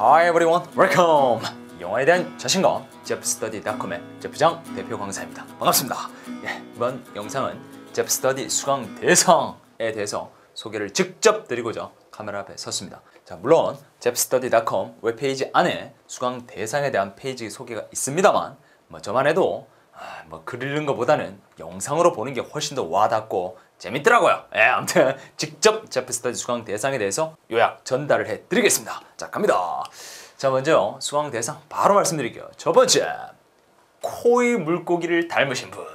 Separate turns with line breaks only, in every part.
Hi everyone, welcome. 영어에 대한 자신감, jeffstudy.com의 제프장 대표 강사입니다. 반갑습니다. 예, 이번 영상은 jeffstudy 수강 대상에 대해서 소개를 직접 드리고자 카메라 앞에 섰습니다. 자, 물론 jeffstudy.com 웹페이지 안에 수강 대상에 대한 페이지 소개가 있습니다만 뭐 저만 해도 아, 뭐글 읽는 것보다는 영상으로 보는 게 훨씬 더 와닿고 재밌더라고요. 예, 아무튼 직접 제프스터디 수강 대상에 대해서 요약 전달을 해드리겠습니다. 자, 갑니다. 자, 먼저 수강 대상 바로 말씀드릴게요. 첫 번째, 코의 물고기를 닮으신 분.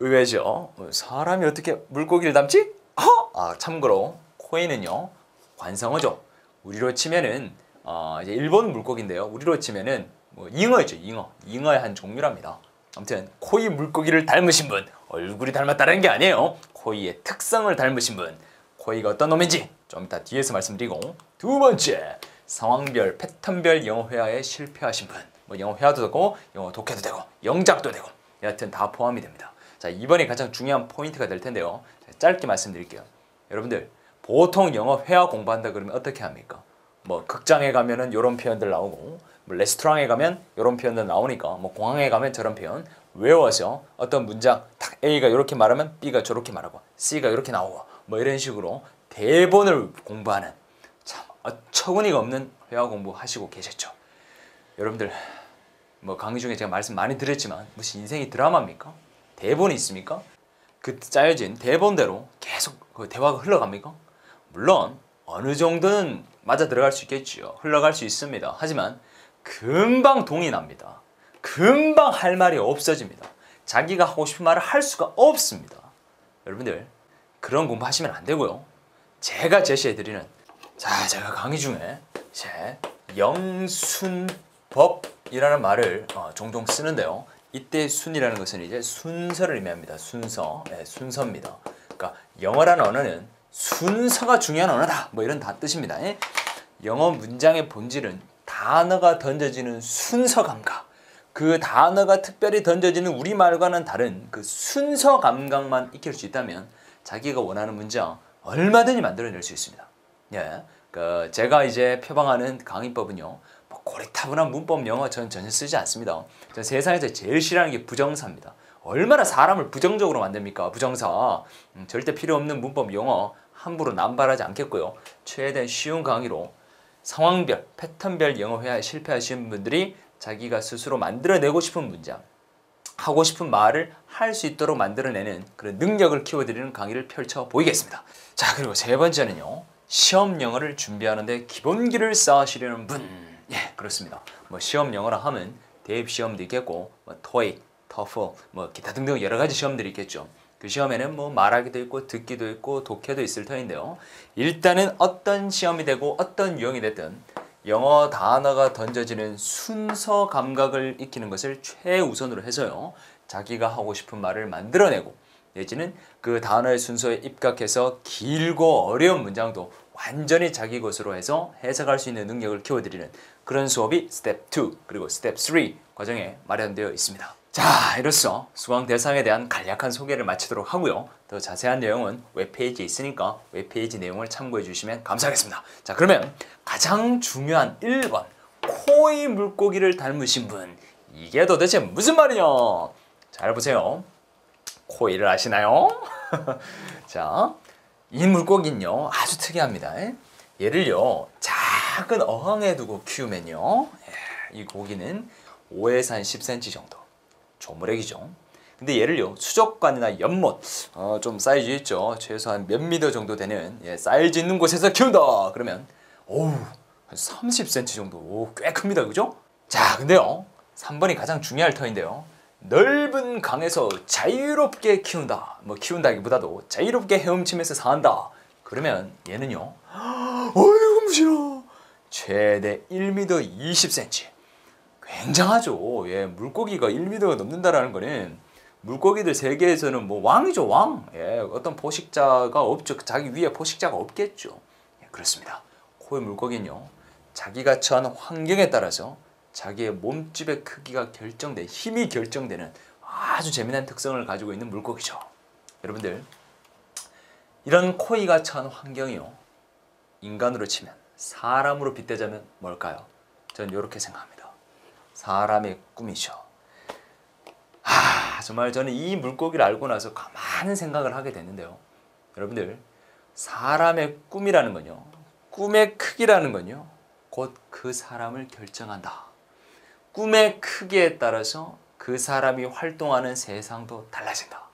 의외죠. 사람이 어떻게 물고기를 닮지? 어? 아, 참고로 코에는요 관상어죠. 우리로 치면은 어, 이제 일본 물고기인데요. 우리로 치면은 뭐 잉어죠, 잉어. 잉어의 한 종류랍니다. 아무튼 코이 물고기를 닮으신 분 얼굴이 닮았다는 게 아니에요. 코이의 특성을 닮으신 분 코이가 어떤 놈인지 좀 이따 뒤에서 말씀드리고 두 번째 상황별 패턴별 영어 회화에 실패하신 분뭐 영어 회화도 되고 영어 독해도 되고 영작도 되고 여하튼 다 포함이 됩니다. 자 이번이 가장 중요한 포인트가 될 텐데요. 짧게 말씀드릴게요. 여러분들 보통 영어 회화 공부한다 그러면 어떻게 합니까? 뭐 극장에 가면은 이런 표현들 나오고 뭐 레스토랑에 가면 이런 표현들 나오니까 뭐 공항에 가면 저런 표현 외워서 어떤 문장 딱 A가 이렇게 말하면 B가 저렇게 말하고 C가 이렇게 나오고 뭐 이런 식으로 대본을 공부하는 참 어처구니가 없는 회화 공부하시고 계셨죠. 여러분들 뭐 강의 중에 제가 말씀 많이 드렸지만 무슨 인생이 드라마입니까? 대본이 있습니까? 그 짜여진 대본대로 계속 그 대화가 흘러갑니까? 물론 어느 정도는 맞아 들어갈 수 있겠지요. 흘러갈 수 있습니다. 하지만 금방 동이 납니다. 금방 할 말이 없어집니다. 자기가 하고 싶은 말을 할 수가 없습니다. 여러분들 그런 공부하시면 안 되고요. 제가 제시해드리는 자 제가 강의 중에 제 영순법이라는 말을 어, 종종 쓰는데요. 이때 순이라는 것은 이제 순서를 의미합니다. 순서, 네, 순서입니다. 그러니까 영어라는 언어는 순서가 중요한 언어다. 뭐 이런 다 뜻입니다. 예? 영어 문장의 본질은 단어가 던져지는 순서 감각. 그 단어가 특별히 던져지는 우리말과는 다른 그 순서 감각만 익힐 수 있다면 자기가 원하는 문장 얼마든지 만들어낼 수 있습니다. 예. 그 제가 이제 표방하는 강의법은요. 뭐 고리타분한 문법 영어 전 전혀 쓰지 않습니다. 전 세상에서 제일 싫어하는 게 부정사입니다. 얼마나 사람을 부정적으로 만듭니까? 부정사. 음, 절대 필요 없는 문법 영어 함부로 남발하지 않겠고요. 최대한 쉬운 강의로 상황별, 패턴별 영어 회화에 실패하신 분들이 자기가 스스로 만들어내고 싶은 문장, 하고 싶은 말을 할 수 있도록 만들어내는 그런 능력을 키워드리는 강의를 펼쳐 보이겠습니다. 자, 그리고 세 번째는요. 시험 영어를 준비하는데 기본기를 쌓으시려는 분. 예, 그렇습니다. 뭐 시험 영어라 하면 대입 시험도 있겠고, 뭐 토익, 터플, 뭐 기타 등등 여러 가지 시험들이 있겠죠. 그 시험에는 뭐 말하기도 있고 듣기도 있고 독해도 있을 터인데요. 일단은 어떤 시험이 되고 어떤 유형이 됐든 영어 단어가 던져지는 순서 감각을 익히는 것을 최우선으로 해서요. 자기가 하고 싶은 말을 만들어내고 내지는 그 단어의 순서에 입각해서 길고 어려운 문장도 완전히 자기 것으로 해서 해석할 수 있는 능력을 키워드리는 그런 수업이 스텝 2 그리고 스텝 3 과정에 마련되어 있습니다. 자, 이로써 수강 대상에 대한 간략한 소개를 마치도록 하고요. 더 자세한 내용은 웹페이지에 있으니까 웹페이지 내용을 참고해 주시면 감사하겠습니다. 자, 그러면 가장 중요한 1번 코의 물고기를 닮으신 분 이게 도대체 무슨 말이냐? 잘 보세요. 코이를 아시나요? 자, 이 물고기는요 아주 특이합니다. 얘를요 작은 어항에 두고 키우면요 예, 이 고기는 5에서 한 10cm 정도 조물액이죠. 근데 얘를요 수족관이나 연못 어, 좀 사이즈 있죠. 최소한 몇 미터 정도 되는 예, 사이즈 있는 곳에서 키운다. 그러면 오우 한 30cm 정도. 오, 꽤 큽니다. 그죠? 자 근데요 3번이 가장 중요할 터인데요. 넓은 강에서 자유롭게 키운다. 뭐 키운다기보다도 자유롭게 헤엄치면서 산다. 그러면 얘는요 어이구 무시러 최대 1m 20cm 굉장하죠. 예, 물고기가 1m가 넘는다라는 거는 물고기들 세계에서는 뭐 왕이죠, 왕. 예, 어떤 포식자가 없죠. 자기 위에 포식자가 없겠죠. 예, 그렇습니다. 코의 물고기는요, 자기가 처한 환경에 따라서 자기의 몸집의 크기가 결정돼, 힘이 결정되는 아주 재미난 특성을 가지고 있는 물고기죠. 여러분들, 이런 코이가 처한 환경이요, 인간으로 치면 사람으로 빗대자면 뭘까요? 전 이렇게 생각합니다. 사람의 꿈이죠. 아, 정말 저는 이 물고기를 알고 나서 많은 생각을 하게 됐는데요. 여러분들, 사람의 꿈이라는 건요. 꿈의 크기라는 건요. 곧 그 사람을 결정한다. 꿈의 크기에 따라서 그 사람이 활동하는 세상도 달라진다.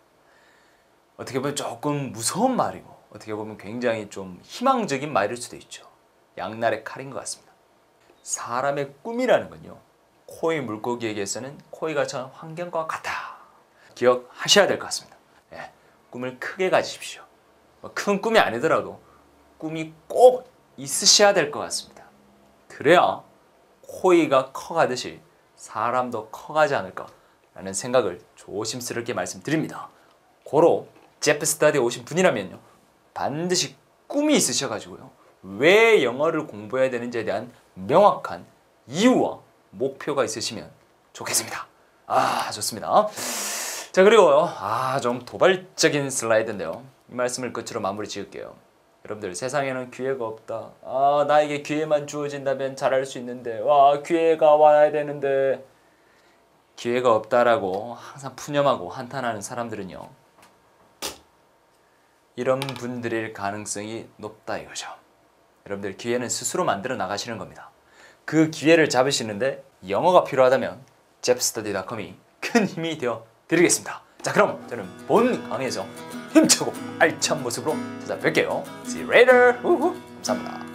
어떻게 보면 조금 무서운 말이고 어떻게 보면 굉장히 좀 희망적인 말일 수도 있죠. 양날의 칼인 것 같습니다. 사람의 꿈이라는 건요. 코이 물고기에게서는 코이가 처한 환경과 같아. 기억하셔야 될 것 같습니다. 예, 꿈을 크게 가지십시오. 뭐 큰 꿈이 아니더라도 꿈이 꼭 있으셔야 될 것 같습니다. 그래야 코이가 커가듯이 사람도 커가지 않을까 라는 생각을 조심스럽게 말씀드립니다. 고로 제프 스타디에 오신 분이라면요 반드시 꿈이 있으셔가지고요 왜 영어를 공부해야 되는지에 대한 명확한 이유와 목표가 있으시면 좋겠습니다. 아 좋습니다. 자 그리고요 아 좀 도발적인 슬라이드인데요 이 말씀을 끝으로 마무리 지을게요. 여러분들 세상에는 기회가 없다. 아 나에게 기회만 주어진다면 잘할 수 있는데 와 기회가 와야 되는데 기회가 없다라고 항상 푸념하고 한탄하는 사람들은요 이런 분들일 가능성이 높다 이거죠. 여러분들 기회는 스스로 만들어 나가시는 겁니다. 그 기회를 잡으시는데 영어가 필요하다면 잽스터디.com이 큰 힘이 되어 드리겠습니다. 자 그럼 저는 본 강의에서 힘차고 알찬 모습으로 찾아뵐게요. See you later. 우후. 감사합니다.